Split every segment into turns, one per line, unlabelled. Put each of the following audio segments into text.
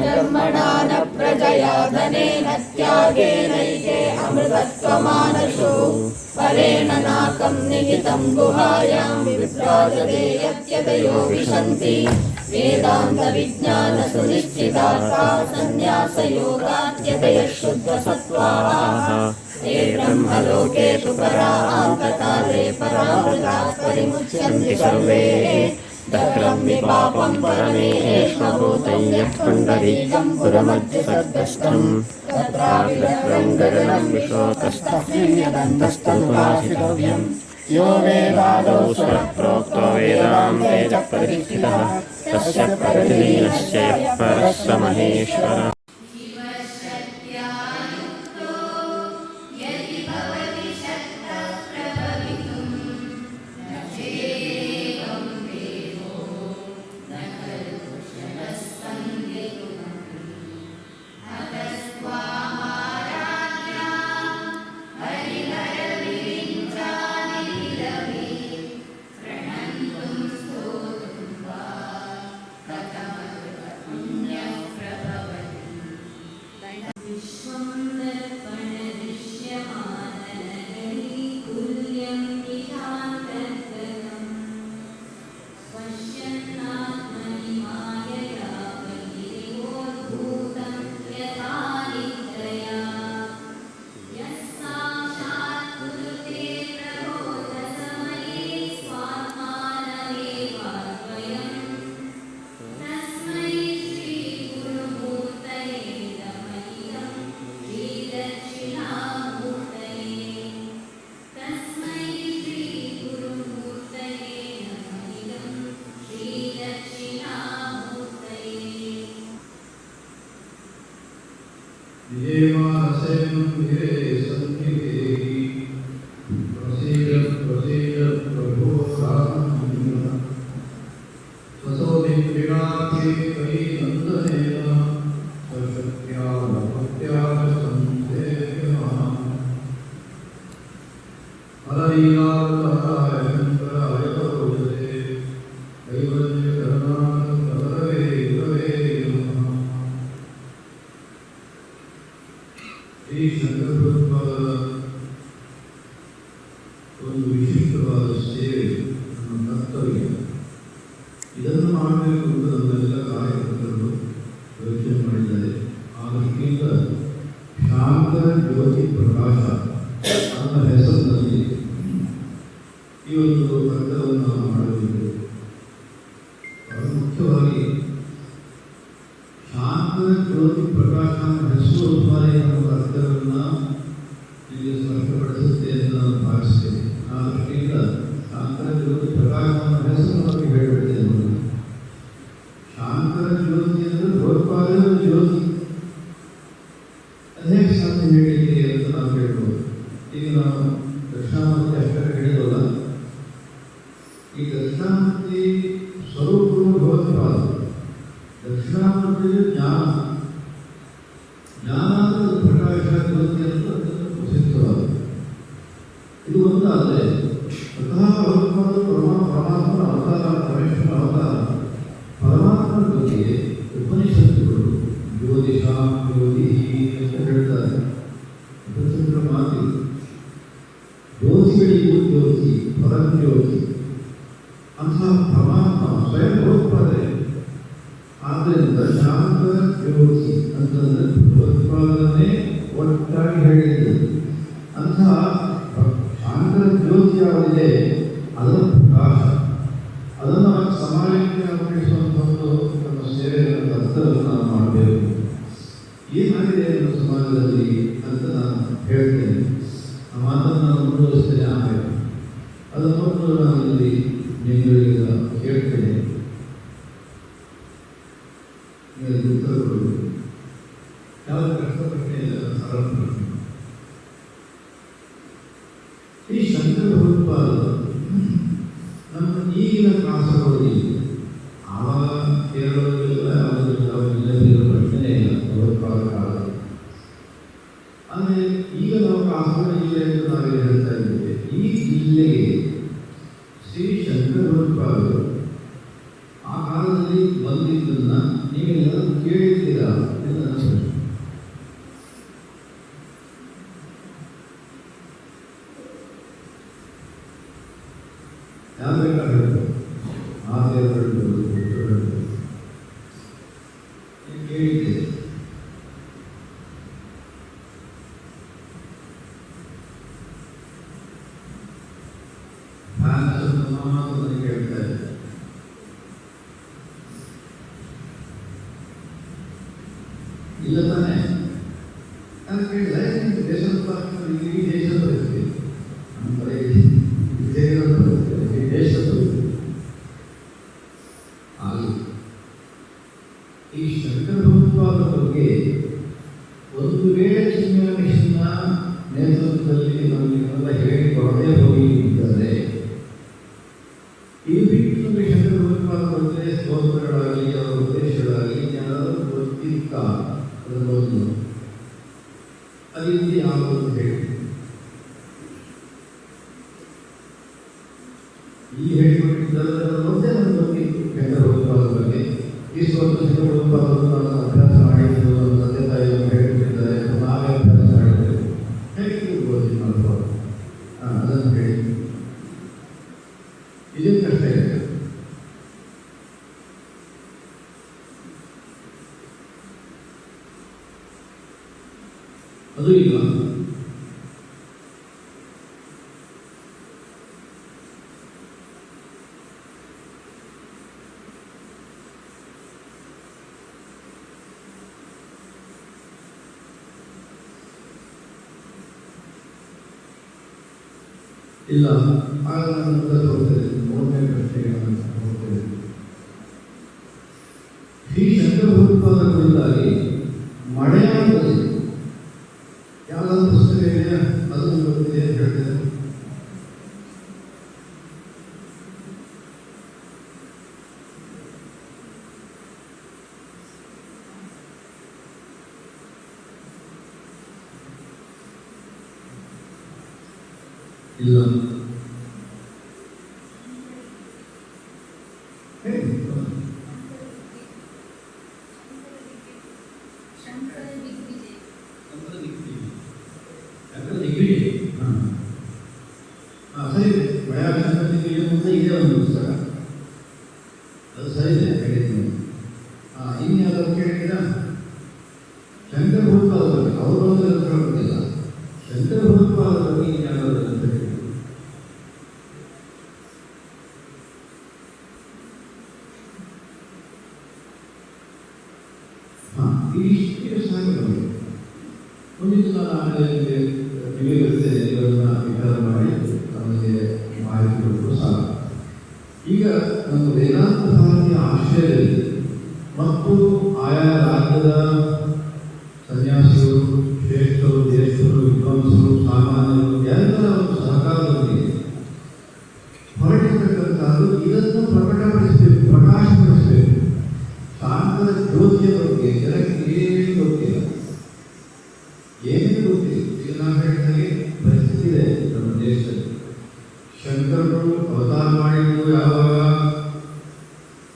धर्मणा प्रजया धनेन त्यागेनैके अमृतत्वमानशो परेण नाकम् निहितम् गुहायाम् यत्यतयो विशन्ति वेदान्तविज्ञानसुनिश्चिता सन्न्यासयोगाद्यते शुद्धसत्त्वालोकेषु पराङ्गताले परामृता परिमुच्यन्ति सर्वे। दक्रं विपापं परमेष्वभूतं यत् पुण्डरी पुरमध्यसत्कष्टं तत्राग्रं गगनं विशोकस्तस्तुपासितव्यं यो वेदादौ स्वप्रोक्तो वेदान्ते च प्रतिष्ठितः तस्य प्रगतिलीनश्च यः परः स महेश्वरः
देवासेन गिरे सन्निधे ಇದನ್ನು ಮಾಡಬೇಕೆಂದು ನಮ್ಮೆಲ್ಲ ಕಾರ್ಯಕರ್ತರು ಯೋಚನೆ ಮಾಡಿದ್ದಾರೆ. ಅದಕ್ಕಿಂತ ಶಾಂತ ಜ್ಯೋತಿ ಪ್ರಕಾಶ ಅನ್ನೋ ಹೆಸರಿನಲ್ಲಿ ಈ ಒಂದು ಕಟ್ಟಡವನ್ನು ಮಾಡಬೇಕು. ಇಲ್ಲಿ ನಾನು ದರ್ಶನ ಎಫೆಕ್ಟ್ ಹಿಡಿಯೋಲ್ಲ ಈ ದರ್ಶನ ಭಯೋತ್ಪಾದನೆ ಒಟ್ಟಾಗಿ ಹೇಳಿದ್ದು ಅಂತಹ ಸಮಾನವನ್ನು ಕೇಳ್ತಾರೆ ಇಲ್ಲ ತಾನೆ ನಾನು ಕೇಳಿದ್ರೆ ದೇಶದ ಇಡೀ اس وقت سے لوگ پر ہوتا ہے إلا أنت ಇದು الله عليه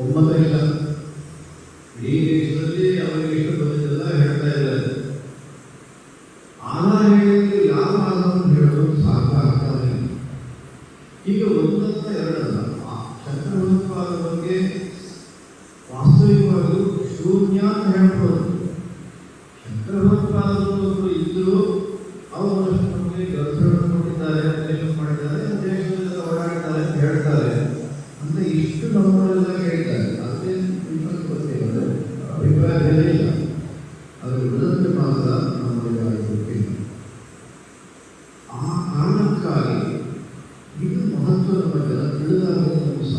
ಒಮ್ಮತ ಇಲ್ಲ ಇಡೀ ದೇಶದಲ್ಲಿ ಅವರಿಗೆ ಇಷ್ಟು ಬಂದಿದ್ದೆಲ್ಲ ಹೇಳ್ತಾ ಇಲ್ಲ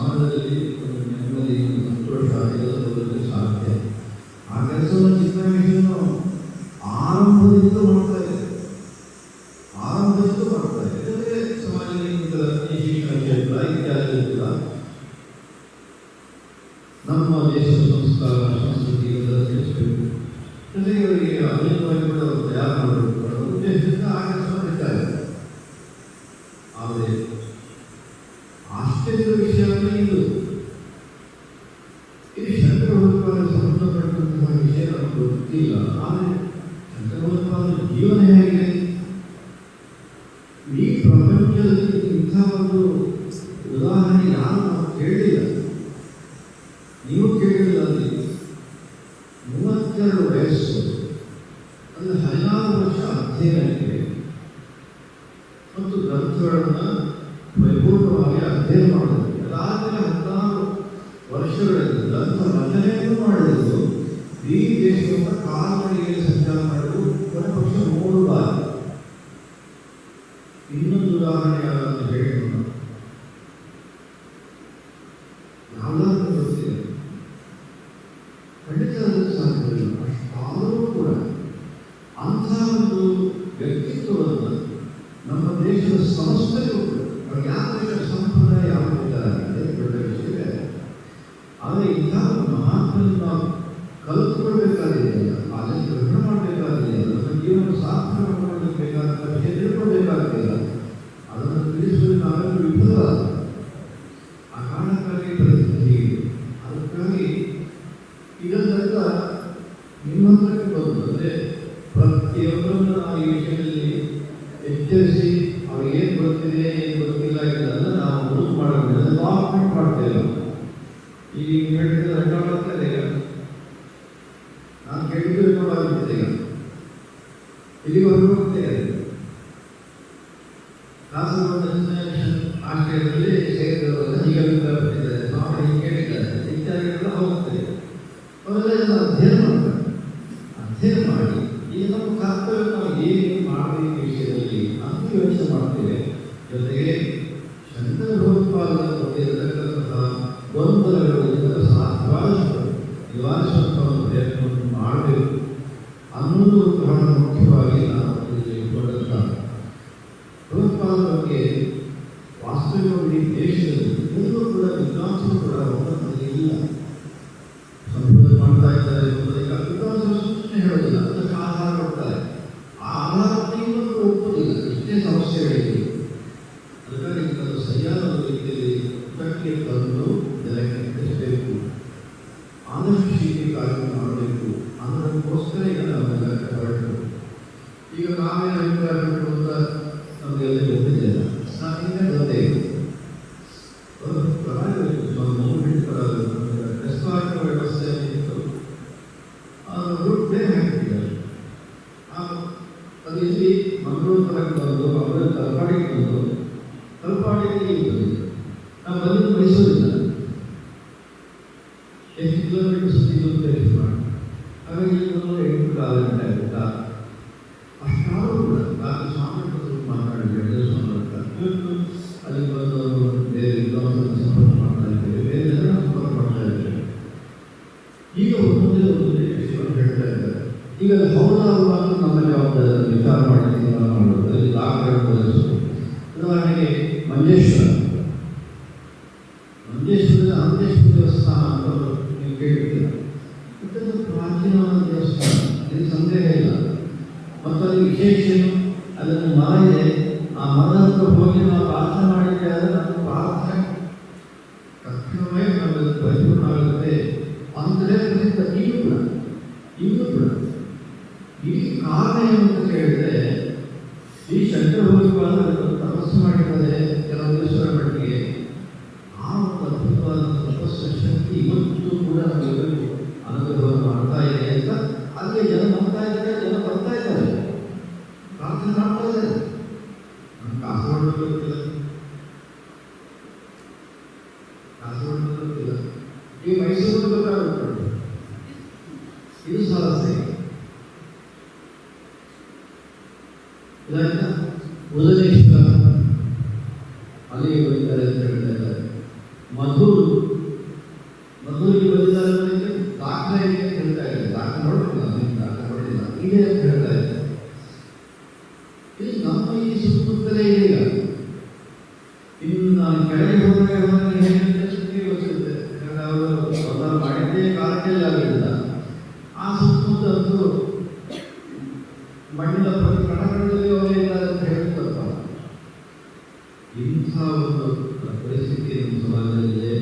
chamada ಇದು ಸಂಸ್ಥೆಯು ಯಾಕೆ ಸಂಪ್ರದಾಯ ಯಾವ ಅಂತ ದೊಡ್ಡ ವಿಷಯ ಇದೆ. ಆದರೆ ಇಂತಹ ಮಹಾತ್ಮನ್ನು ನಾವು ಕಲಿತ್ಕೊಳ್ಬೇಕಾಗಿದೆ ಗ್ರಹಣ ನಂದೇಶ್ವರ ನಂದೇಶ್ವರದ ನಂದೇಶ್ವರ ದೇವಸ್ಥಾನ ಅಂತ ನೀವು ಕೇಳಿದ್ದೀರ ಅದೊಂದು ಪ್ರಾಚೀನವಾದ ದೇವಸ್ಥಾನ. ಸಂದೇಹ ಇಲ್ಲ. ಮತ್ತು ಅದು ವಿಶೇಷ ಅದನ್ನು ಮಾಡಿದೆ আমি কাজ করতে ಆಗಿಲ್ಲ ಆ ಸಂಸ್ಕೃತ ಅದು ಮಣ್ಣಿನ ಪ್ರಕರಣಗಳಲ್ಲಿ ಅವರಿಲ್ಲ ಅಂತ ಹೇಳ್ತಪ್ಪ ಇಂಥ ಒಂದು ಪರಿಸ್ಥಿತಿ ನಮ್ಮ ಸಮಾಜದಲ್ಲಿದೆ.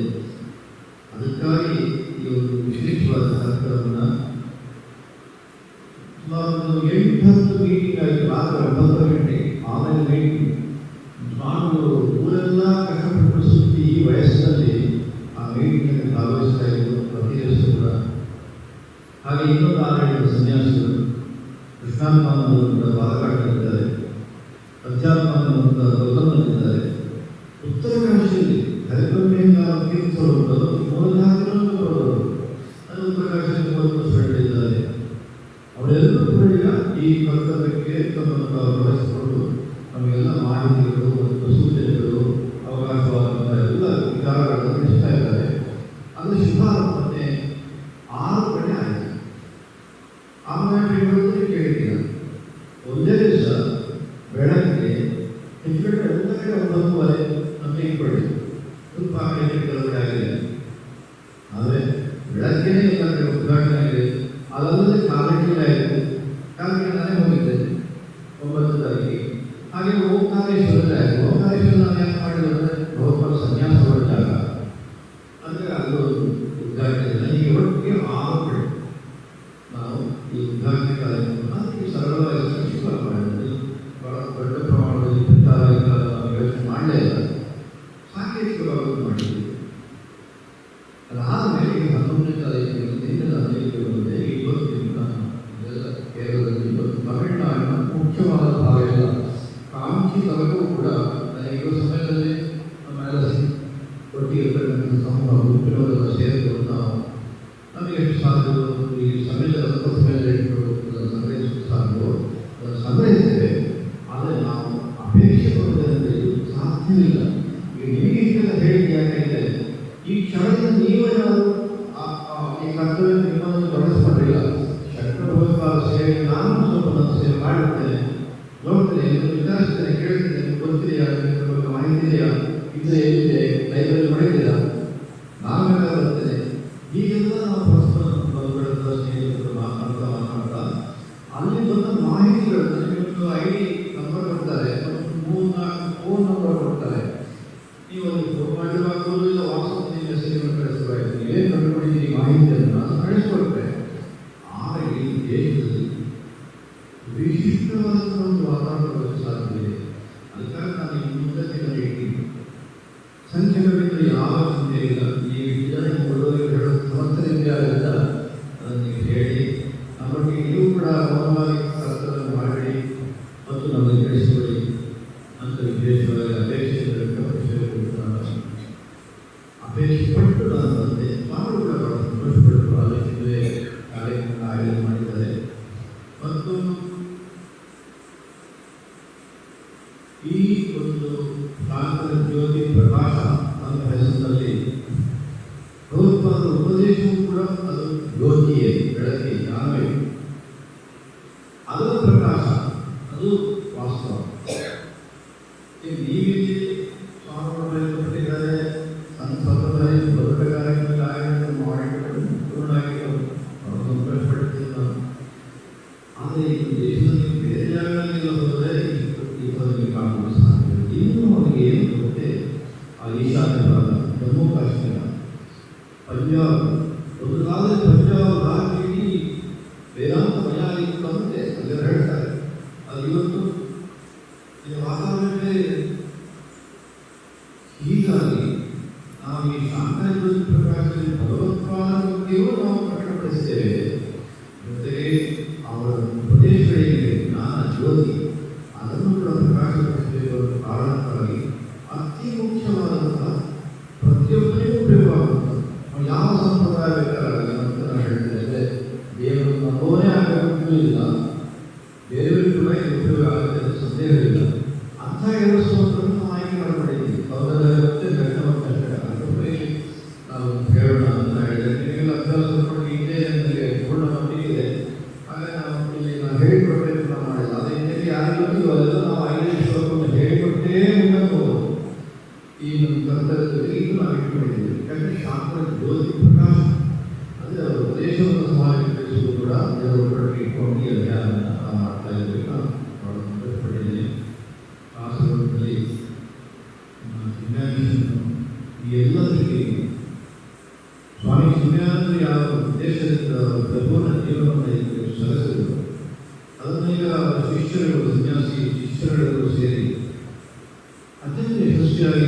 ಅದಕ್ಕಾಗಿ ಈ ಒಂದು ವಿಶೇಷವಾದ ಕಾರ್ಯಕ್ರಮವನ್ನು ಭಾಷೆಯಲ್ಲಿ ಹೈಪರ್ಮೇನ್ ನಾವು ತೀರ್ಸಬಹುದು ಹಾಕಿರೋದು ಬರೋದು ಅದು ಪ್ರಕಾಶ ಅವರೆಲ್ಲರೂ ಕೂಡ ಈ ಪತ್ರಕ್ಕೆ ತಮ್ಮನ್ನು ತಾವು ಬಳಸಿಕೊಂಡು ನಮಗೆಲ್ಲ ಮಾಹಿತಿ ಒಂಬತ್ತು ತಾರೀಕಿಗೆ ಹಾಗೆ ಓಂಕಾರೇಶ್ವರ ಓಂಕಾರೇಶ್ವರ ನಾವು ಯಾಕೆ ಮಾಡಿದ್ರು ಅಂದರೆ ಬಹುಪಾಲು ಸನ್ಯಾಸ ಹೊರಟ ಅದು ಈ ಸಮ್ಮಿಲನ ಸಂಗ್ರಹಿಸುತ್ತಾರೋ ಆದರೆ ನಾವು ಅಪೇಕ್ಷೆ ಪಡುವುದರಿಂದ ಸಾಧ್ಯವಿಲ್ಲ ಈಗ ನಿಮಗೆ ಈ ಕ್ಷಣದಲ್ಲಿ ನೀವು ಯಾರು? ಮಾಡಿರುವಾಗಲೂ ಇಲ್ಲ ವಾಪಸ್ ನೀವು ಮಾಹಿತಿಯನ್ನು ಕಳಿಸ್ಕೊಳ್ತಾರೆ ಆದರೆ ಈ ವಿಶಿಷ್ಟವಾದಂಥ ಒಂದು ವಾತಾವರಣ ಸಾಧ್ಯ ನಾನು ಮುಂದೆ ಸಂಖ್ಯೆಗಳಿಂದ ಯಾವ ಚಿಂತೆ ಇಲ್ಲ. ಈ ಒಂದು ಕಾಂಗ್ರೆಸ್ ಜ್ಯೋತಿ ಪ್ರಕಾಶ ಅಂತ ಹೆಸರಿನಲ್ಲಿ ಶ್ರೀಗಳು ಸೇರಿ ಅತ್ಯಂತ ಯಶಸ್ವಿಯಾಗಿ